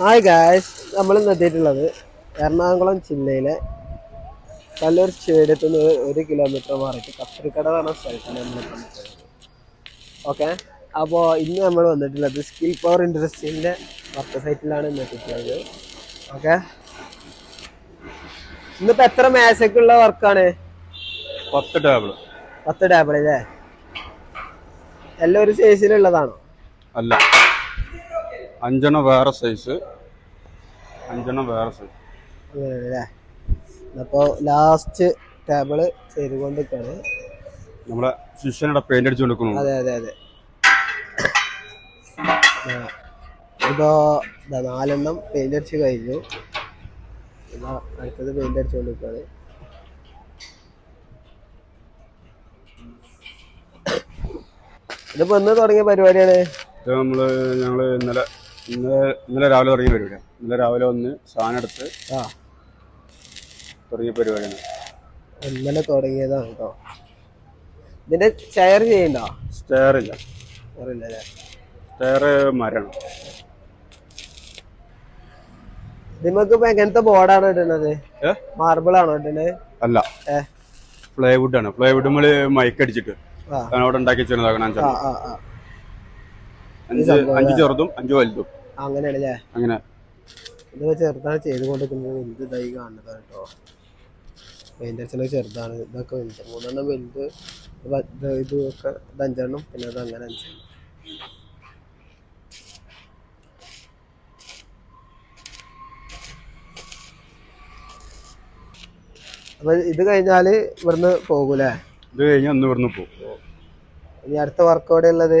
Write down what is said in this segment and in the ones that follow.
Hi guys നമ്മൾ ഇന്ന് എത്തിയിട്ടുള്ളത് എറണാകുളം ജില്ലയിലെ കല്ലൂർ സ്റ്റേഡിയത്തിൽ നിന്ന് ഒരു കിലോമീറ്റർ മാറിയിട്ട് കത്തിരിക്കട പറഞ്ഞ സ്ഥലത്താണ് നമ്മൾ ഓക്കെ അപ്പോൾ ഇന്ന് നമ്മൾ വന്നിട്ടുള്ളത് സ്കിൽ പവർ ഇൻഡസ്ട്രീന്റെ വർക്ക് സൈറ്റിലാണ് ഇന്ന് എത്തിയിട്ടുള്ളത്. ഓക്കെ ഇന്നിപ്പോൾ എത്ര മേശക്കുള്ള വർക്കാണ്? പത്ത് ടേബിൾ പത്ത് ടേബിൾ അല്ലേ? എല്ലാം ഒരു സൈസിലുള്ളതാണോ അല്ല. അഞ്ചെണ്ണം വേറെ സൈസ് അഞ്ചെണ്ണം വേറെ സൈസ് അങ്ങനെയാണല്ലേ അപ്പോൾ ലാസ്റ്റ് ടേബിൾ ചെയ്തുകൊണ്ടിരിക്കുകയാണ്. നമ്മളെ ശിഷ്യനോടെ പെയിന്റ് അടിച്ചു കൊടുക്കുന്നു അതെ അതെ അതെ. ഇപ്പോൾ നാലെണ്ണം പെയിന്റ് അടിച്ച് കഴിഞ്ഞു. ഇതാ അടുത്തത് പെയിന്റ് അടിച്ചുകൊണ്ടിരിക്കുകയാണ് ഇതിപ്പോ എന്ന് തുടങ്ങിയ പരിപാടിയാണ്? ഇത് നമ്മൾ ഞങ്ങൾ ഇന്നലെ ഇന്നലെ ഇന്നലെ രാവിലെ തുടങ്ങിയ പരിപാടിയാണ് ഇന്നലെ രാവിലെ വന്ന് സാധനം എടുത്ത് ആ. തുടങ്ങിയ പരിപാടിയാണ്. ഇന്നലെ തുടങ്ങിയതാണ് കേട്ടോ ഇതിന്റെ ചെയർ ചെയ്യണ്ടോ സ്റ്റെയർ ഇല്ല. സ്റ്റെയർ മരണം. നിങ്ങൾക്ക് ഇപ്പൊ എങ്ങനത്തെ ബോർഡാണ് ഇടുന്നത് ഏ? മാർബിൾ ആണോ ഇടുന്നത് അല്ല. ഏ? പ്ലൈവുഡ് ആണ്. പ്ലൈവുഡ് നമ്മൾ മൈക്ക് അടിച്ചിട്ട്. ആ. അവിടെ ഉണ്ടാക്കി വെച്ചിരുന്നതാകണം ആ അഞ്ചെണ്ണം ആ ആ. അഞ്ച് അഞ്ച് ചെറുതും അഞ്ച് വലുതും. അങ്ങനെയാണല്ലേ? അങ്ങനെ. ഇതൊക്കെ ചെറുതാണ് ചെയ്തുകൊണ്ടിരിക്കുന്നത്. വലുത് ഇതായി കാണുന്നത് കേട്ടോ? പെയിന്റ് അടിച്ചത് ചെറുതാണ്. ഇതൊക്കെ വലുത്. മൂന്നെണ്ണം വലുത്. ഇത് പ- ഇത് അഞ്ചെണ്ണം. പിന്നെ അത് അങ്ങനെ അഞ്ചെണ്ണം. അപ്പൊ ഇത് കഴിഞ്ഞാൽ ഇവിടുന്ന് പോകൂലേ? ഇത് കഴിഞ്ഞ ഒന്ന് ഇവിടുന്ന് പോകും. ഇനി അടുത്ത വർക്ക് എവിടെ ഉള്ളത്?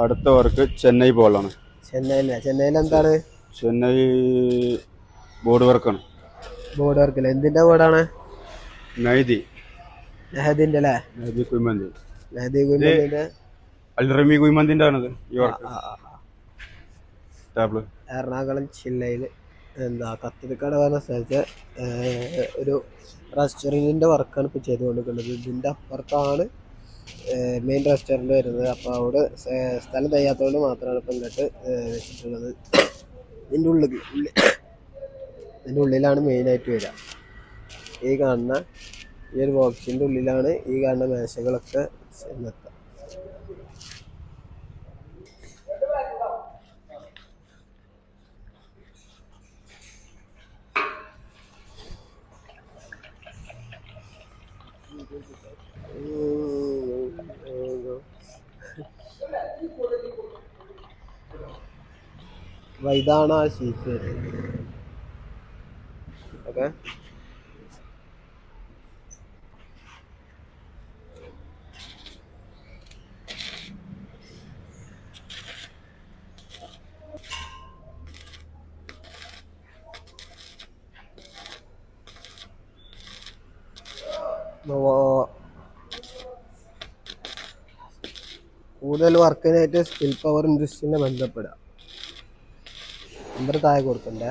അടുത്ത വർക്ക് ചെന്നൈ പോലാണ് ചെന്നൈയിലെ. ചെന്നൈയിൽ എന്താണ്? ചെന്നൈ ബോർഡ് വർക്കാണ്. ബോർഡ് വർക്കില്ല എന്തിന്റെ ബോർഡാണ്? നൈതി നെഹദിന്റെ അല്ലേ? നൈതി കുയ്മന്തി. നെഹദി ഗുരുവിന്റെ അൽറമി കുയ്മന്തിന്റെ ആണിത് ഈ വർക്ക് ആ എറണാകുളം ജില്ലയിൽ എന്താ കത്തിരിക്കട പറഞ്ഞ സ്ഥലത്ത് ഒരു റെസ്റ്റോറന്റിന്റെ വർക്കാണ് ഇപ്പോൾ ചെയ്തുകൊണ്ടിരിക്കുന്നത്. ഇതിന്റെ അപ്പുറത്താണ് മെയിൻ റെസ്റ്റോറന്റ് വരുന്നത്. അപ്പോൾ അവിടെ സ്ഥലം തയ്യാത്തതുകൊണ്ട് മാത്രമാണ് ഇപ്പം ഇങ്ങോട്ട് വെച്ചിട്ടുള്ളത്. ഇതിന്റെ ഉള്ളിൽ ഇതിന്റെ ഉള്ളിലാണ് മെയിനായിട്ട് വരിക. ഈ കാണുന്ന ഈ ഒരു ബോക്സിന്റെ ഉള്ളിലാണ് ഈ കാണുന്ന മേശകളൊക്കെ ചെന്നെത്തുക. അപ്പൊ ഇതാണ് ആ ഷീറ്റ് ഓക്കെ കൂടുതൽ വർക്കിനായിട്ട് സ്കിൽ പവർ ഇൻഡസ്ട്രീനെ ബന്ധപ്പെടുക. നമ്പർ താഴെ കൊടുക്കണ്ടേ?